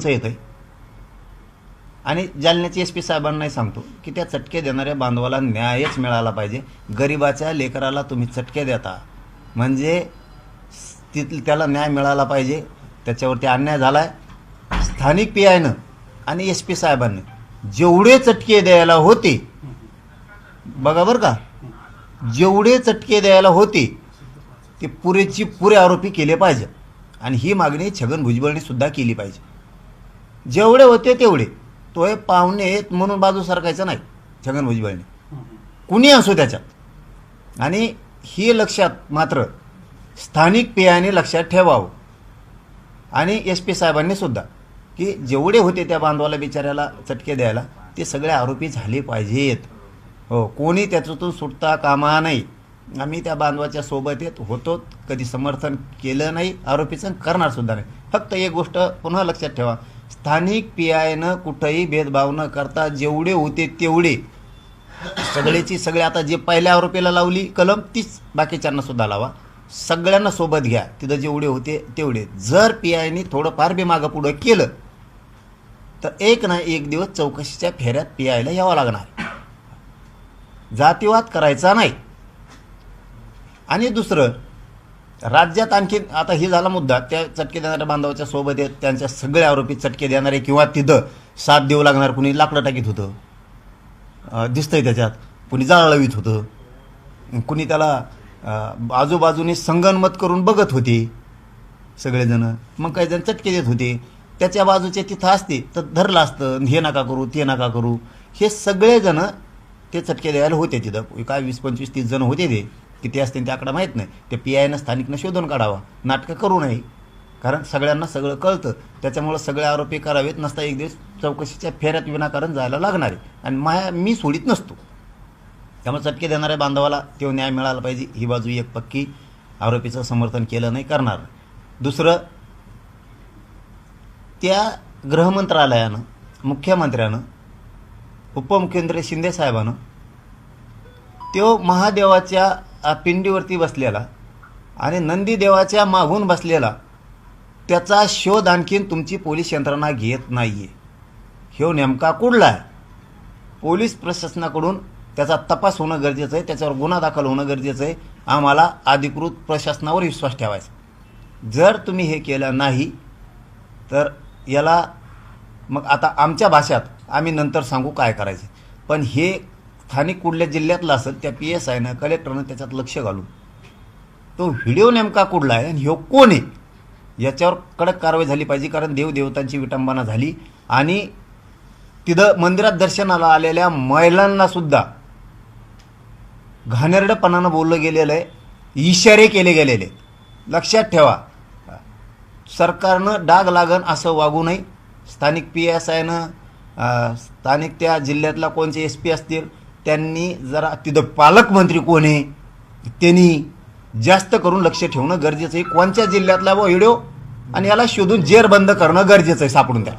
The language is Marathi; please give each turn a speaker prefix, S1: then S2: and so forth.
S1: उंच येतं आहे आणि जालन्याचे एस पी साहेबांनाही सांगतो की त्या चटके देणाऱ्या बांधवाला न्यायच मिळाला पाहिजे. गरिबाच्या लेकराला तुम्ही चटके देता. म्हणजे तिथ त्याला न्याय मिळाला पाहिजे. त्याच्यावरती अन्याय झाला आहे स्थानिक पी आयनं आणि एस पी साहेबांनी जेवढे चटके द्यायला होते बघा बरं का जेवढे चटके द्यायला होते ते पुरेची पुरे आरोपी केले पाहिजे. आणि ही मागणी छगन भुजबळने सुद्धा केली पाहिजे. जेवढे होते तेवढे. तो हे पाहुणे आहेत म्हणून बाजू सरकायचं नाही छगन भुजबळने. कुणी असो त्याच्यात. आणि हे लक्षात मात्र स्थानिक पेयाने लक्षात ठेवावं. आणि एस पी साहेबांनी सुद्धा की जेवढे होते त्या बांधवाला बिचाऱ्याला चटके द्यायला ते सगळे आरोपी झाले पाहिजेत. हो कोणी त्याच्यातून सुटता कामा नाही. आम्ही त्या बांधवाच्या सोबत येत होतो कधी समर्थन केलं नाही आरोपीचं करणार सुद्धा नाही. फक्त एक गोष्ट पुन्हा लक्षात ठेवा स्थानिक पी आयनं कुठंही भेदभाव न करता जेवढे होते तेवढे. सगळेची सगळे आता जे पहिल्या आरोपीला लावली कलम तीच बाकीच्यांना सुद्धा लावा. सगळ्यांना सोबत घ्या. तिथं जेवढे होते तेवढे. जर पी आयनी थोडंफार बी मागं पुढं केलं तर एक ना एक दिवस चौकशीच्या फेऱ्यात पी आयला यावं लागणार. जातीवाद करायचा नाही. आणि दुसरं राज्यात आणखीन आता ही झाला मुद्दा त्या चटके देणाऱ्या बांधवाच्या सोबत आहेत त्यांच्या सगळे आरोपी चटके देणारे किंवा तिथं साथ देऊ लागणार कुणी लाकडं टाकीत होतं. दिसतंय त्याच्यात. कुणी जाळं होतं. कुणी त्याला आजूबाजूने संगनमत करून बघत होते. सगळेजण. मग काही जण चटके देत होते. त्याच्या बाजूचे तिथं असते तर धरलं असतं हे नका करू ते नका करू. हे सगळेजण ते चटके द्यायला होते तिथं. काय वीस पंचवीस तीस जण होते ते. किती असतील ते आकडा माहीत नाही. ते पी आयनं स्थानिकनं शोधून काढावा. नाटकं करू नये. कारण सगळ्यांना सगळं कळतं. त्याच्यामुळं सगळे आरोपी करावेत नसता एक दिवस चौकशीच्या फेऱ्यात विनाकारण जायला लागणार आहे. आणि माया मी सोडित नसतो. त्यामुळे चटके देणाऱ्या बांधवाला तो न्याय मिळाला पाहिजे. ही बाजू एक पक्की आरोपीचं समर्थन केलं नाही करणार दुसरं त्या गृहमंत्रालयानं मुख्यमंत्र्यानं उपमुख्यमंत्री शिंदे साहेबानं तो महादेवाच्या पिंडीवरती बसलेला आणि नंदीदेवाच्या मागून बसलेला त्याचा शोध आणखीन तुमची पोलीस यंत्रणा घेत नाही आहे ह्यो नेमका कुठला आहे? पोलीस प्रशासनाकडून त्याचा तपास होणं गरजेचं आहे त्याच्यावर गुन्हा दाखल होणं गरजेचं आहे. आम्हाला अधिकृत प्रशासनावर विश्वास ठेवायचा जर तुम्ही हे केलं नाही तर याला मग आता आमच्या भाषात आम्ही नंतर सांगू काय करायचं. पण हे स्थानिक कुठल्या जिल्ह्यातलं असेल त्या पी एस आयनं कलेक्टरनं त्याच्यात लक्ष घालून. तो व्हिडिओ नेमका कुठला आहे आणि ह्यो कोण आहे? याच्यावर कडक कारवाई झाली पाहिजे कारण देवदेवतांची विटंबना झाली. आणि तिथं मंदिरात दर्शनाला आलेल्या महिलांना सुद्धा घाणेरडपणानं बोललं गेलेलं आहे इशारे केले गेलेले लक्षात ठेवा सरकारनं डाग लागन असं वागू नये. स्थानिक पी एस आयनं स्थानिक त्या जिल्ह्यातला कोणचे एस पी असतील त्यांनी जरा तिथं पालकमंत्री कोण आहे त्यांनी जास्त करून लक्ष ठेवणं गरजेचं आहे. कोणत्या जिल्ह्यातला व व्हिडिओ? आणि याला शोधून जेरबंद करणं गरजेचं आहे सापडून
S2: द्या